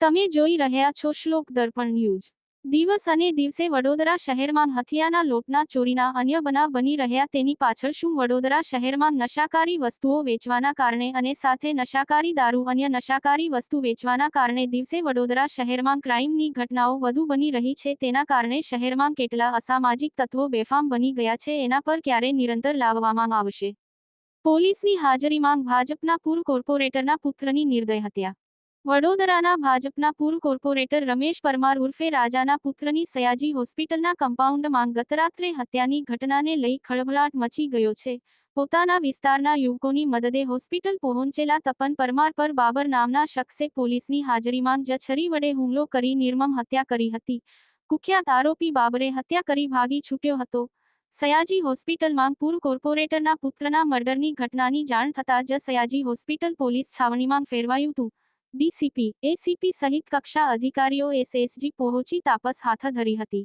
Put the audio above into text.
તમે જોઈ રહ્યા છો શ્લોક દર્પણ ન્યૂઝ. દિવસ અને દિવસે વડોદરા શહેરમાં હથિયાના લોટના ચોરીના અન્ય બનાવ બની રહ્યા તેની પાછળ શું વડોદરા શહેરમાં નશાકારી વસ્તુઓ વેચવાના કારણે અને સાથે નશાકારી દારૂ અન્ય નશાકારી વસ્તુ વેચવાના કારણે દિવસે વડોદરા શહેરમાં ક્રાઇમની ઘટનાઓ વધુ બની રહી છે તેના કારણે શહેરમાં કેટલા અસામાજિક તત્વો બેફામ બની ગયા છે એના પર ક્યારે નિરંતર લાવવામાં આવશે? પોલીસની હાજરીમાં ભાજપના પૂર્વ કોર્પોરેટરના પુત્રની નિર્દય હત્યા વડોદરાના ભાજપના પૂર્વ કોર્પોરેટર રમેશ પરમાર ઉર્ફે રાજાના પુત્રની સયાજી હોસ્પિટલના કમ્પાઉન્ડમાં ગતરાત્રે હત્યાની ઘટનાને લઈ ખળભળાટ મચી ગયો છે. પોતાના વિસ્તારના યુવકોની મદદે હોસ્પિટલ પહોંચેલા તપન પરમાર પર બાબર નામના શખ્સે પોલીસની હાજરીમાં જ છરી વડે હુમલો કરી નિર્મમ હત્યા કરી હતી. કુખ્યાત આરોપી બાબરે હત્યા કરી ભાગી છૂટ્યો હતો. સયાજી હોસ્પિટલમાં પૂર્વ કોર્પોરેટરના પુત્રના મર્ડરની ઘટનાની જાણ થતાં જ સયાજી હોસ્પિટલ પોલીસ છાવણીમાં ફેરવાયું હતું. ડીસીપી એસીપી સહિત કક્ષા અધિકારીઓ એસએસજી પહોંચી તાપસ હાથ ધરી હતી.